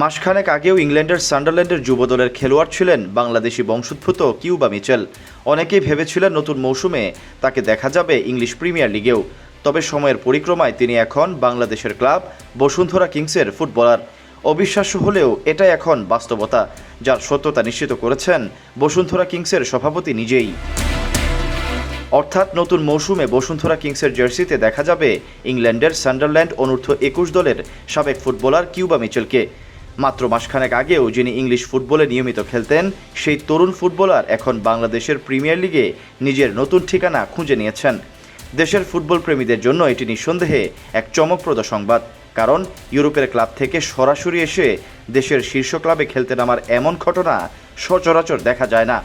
মাসখানেক আগেও ইংল্যান্ডের সান্ডারল্যান্ডের যুবদলের খেলোয়াড় ছিলেন বাংলাদেশি বংশোদ্ভূত কিউবা মিচেল। অনেকেই ভেবেছিলেন নতুন মৌসুমে তাকে দেখা যাবে ইংলিশ প্রিমিয়ার লিগেও। তবে সময়ের পরিক্রমায় তিনি এখন বাংলাদেশের ক্লাব বসুন্ধরা কিংসের ফুটবলার। অবিশ্বাস্য হলেও এটাই এখন বাস্তবতা, যার সত্যতা নিশ্চিত করেছেন বসুন্ধরা কিংসের সভাপতি নিজেই। অর্থাৎ নতুন মৌসুমে বসুন্ধরা কিংসের জার্সিতে দেখা যাবে ইংল্যান্ডের সান্ডারল্যান্ড অনূর্ধ্ব একুশ দলের সাবেক ফুটবলার কিউবা মিচেলকে। মাত্র মাসখানেক আগেও যিনি ইংলিশ ফুটবলে নিয়মিত খেলতেন, সেই তরুণ ফুটবলার এখন বাংলাদেশের প্রিমিয়ার লিগে নিজের নতুন ঠিকানা খুঁজে নিয়েছেন। দেশের ফুটবল প্রেমীদের জন্য এটি নিঃসন্দেহে এক চমকপ্রদ সংবাদ, কারণ ইউরোপের ক্লাব থেকে সরাসরি এসে দেশের শীর্ষ ক্লাবে খেলতে নামার এমন ঘটনা সচরাচর দেখা যায় না।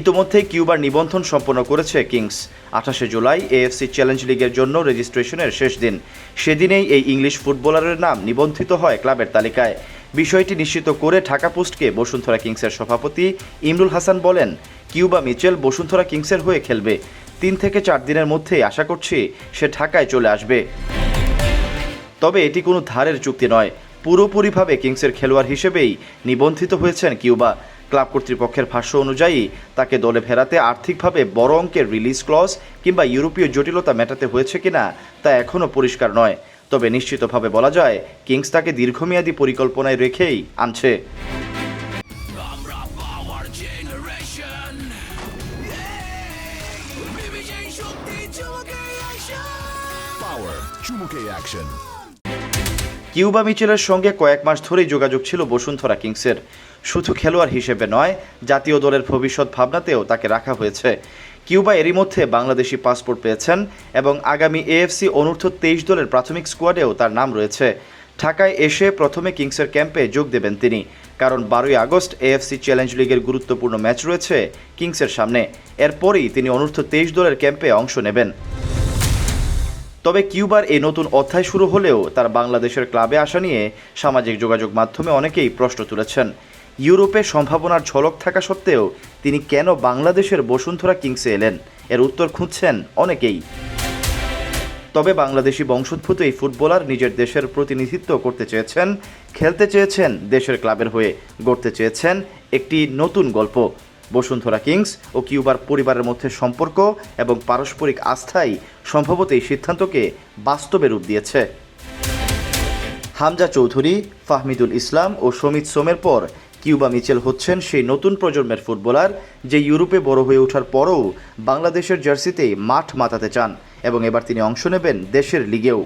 ইতোমধ্যেই কিউবার নিবন্ধন সম্পন্ন করেছে কিংস। আঠাশে জুলাই এএফসি চ্যালেঞ্জ লিগের জন্য রেজিস্ট্রেশনের শেষ দিন। সেদিনেই এই ইংলিশ ফুটবলারের নাম নিবন্ধিত হয় ক্লাবের তালিকায়। বিষয়টি নিশ্চিত করে ঢাকা পোস্টকে বসুন্ধরা কিংসের সভাপতি ইমরুল হাসান বলেন, কিউবা মিচেল বসুন্ধরা কিংসের হয়ে খেলবে। তিন থেকে চার দিনের মধ্যেই আশা করছি সে ঢাকায় চলে আসবে। তবে এটি কোনো ধারের চুক্তি নয়। পুরোপুরিভাবে কিংসের খেলোয়াড় হিসেবেই নিবন্ধিত হয়েছেন কিউবা। ক্লাব কর্তৃপক্ষের ভাষ্য অনুযায়ী তাকে দলে ফেরাতে আর্থিকভাবে বড় অঙ্কের রিলিজ ক্লজ কিংবা ইউরোপীয় জটিলতা মেটাতে হয়েছে কিনা তা এখনও পরিষ্কার নয়। তবে নিশ্চিতভাবে বলা যায় কিংস তাকে দীর্ঘমেয়াদী পরিকল্পনায় রেখেই আনছে। Power চুমুকে অ্যাকশন কিউবা মিচেলের সঙ্গে কয়েক মাস ধরেই যোগাযোগ ছিল বসুন্ধরা কিংসের। শুধু খেলোয়াড় হিসেবে নয়, জাতীয় দলের ভবিষ্যৎ ভাবনাতেও তাকে রাখা হয়েছে। কিউবা এরই মধ্যে বাংলাদেশি পাসপোর্ট পেয়েছেন এবং আগামী এএফসি অনূর্ধ্ব তেইশ দলের প্রাথমিক স্কোয়াডেও তার নাম রয়েছে। ঢাকায় এসে প্রথমে কিংসের ক্যাম্পে যোগ দেবেন তিনি, কারণ বারোই আগস্ট এএফসি চ্যালেঞ্জ লিগের গুরুত্বপূর্ণ ম্যাচ রয়েছে কিংসের সামনে। এরপরই তিনি অনূর্ধ্ব তেইশ দলের ক্যাম্পে অংশ নেবেন। তবে কিউবার এই নতুন অধ্যায় শুরু হলেও তার বাংলাদেশের ক্লাবে আসা নিয়ে সামাজিক যোগাযোগ মাধ্যমে অনেকেই প্রশ্ন তুলেছেন। ইউরোপে সম্ভাবনার ঝলক থাকা সত্ত্বেও তিনি কেন বাংলাদেশের বসুন্ধরা কিংসে এলেন? এর উত্তর খুঁজছেন অনেকেই। তবে বাংলাদেশি বংশোদ্ভূত এই ফুটবলার নিজের দেশের প্রতিনিধিত্ব করতে চেয়েছেন, খেলতে চেয়েছেন দেশের ক্লাবের হয়ে গড়তে চেয়েছেন একটি নতুন গল্প। বসুন্ধরা কিংস ও কিউবার পরিবারের মধ্যে সম্পর্ক এবং পারস্পরিক আস্থাই সম্ভবত এই সিদ্ধান্তকে বাস্তবে রূপ দিয়েছে। হামজা চৌধুরী, ফাহমিদুল ইসলাম ও সমিত সোমের পর কিউবা মিচেল হচ্ছেন সেই নতুন প্রজন্মের ফুটবলার যে ইউরোপে বড় হয়ে ওঠার পরও বাংলাদেশের জার্সিতেই মাঠ মাতাতে চান এবং এবার তিনি অংশ নেবেন দেশের লিগেও।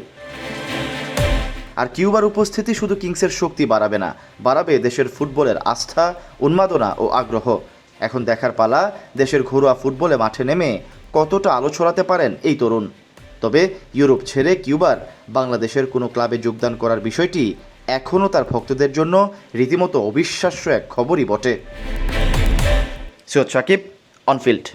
আর কিউবার উপস্থিতি শুধু কিংসের শক্তি বাড়াবে না, বাড়াবে দেশের ফুটবলের আস্থা, উন্মাদনা ও আগ্রহ। এখন দেখার পালা, দেশের ঘরোয়া ফুটবলে মাঠে নেমে কতটা আলো ছড়াতে পারেন এই তরুণ? তবে ইউরোপ ছেড়ে কিউবার, বাংলাদেশের কোনো ক্লাবে যোগদান করার বিষয়টি এখনও তার ভক্তদের জন্য রীতিমতো অবিশ্বাস্য এক খবরই বটে। Syed Sakib, on field.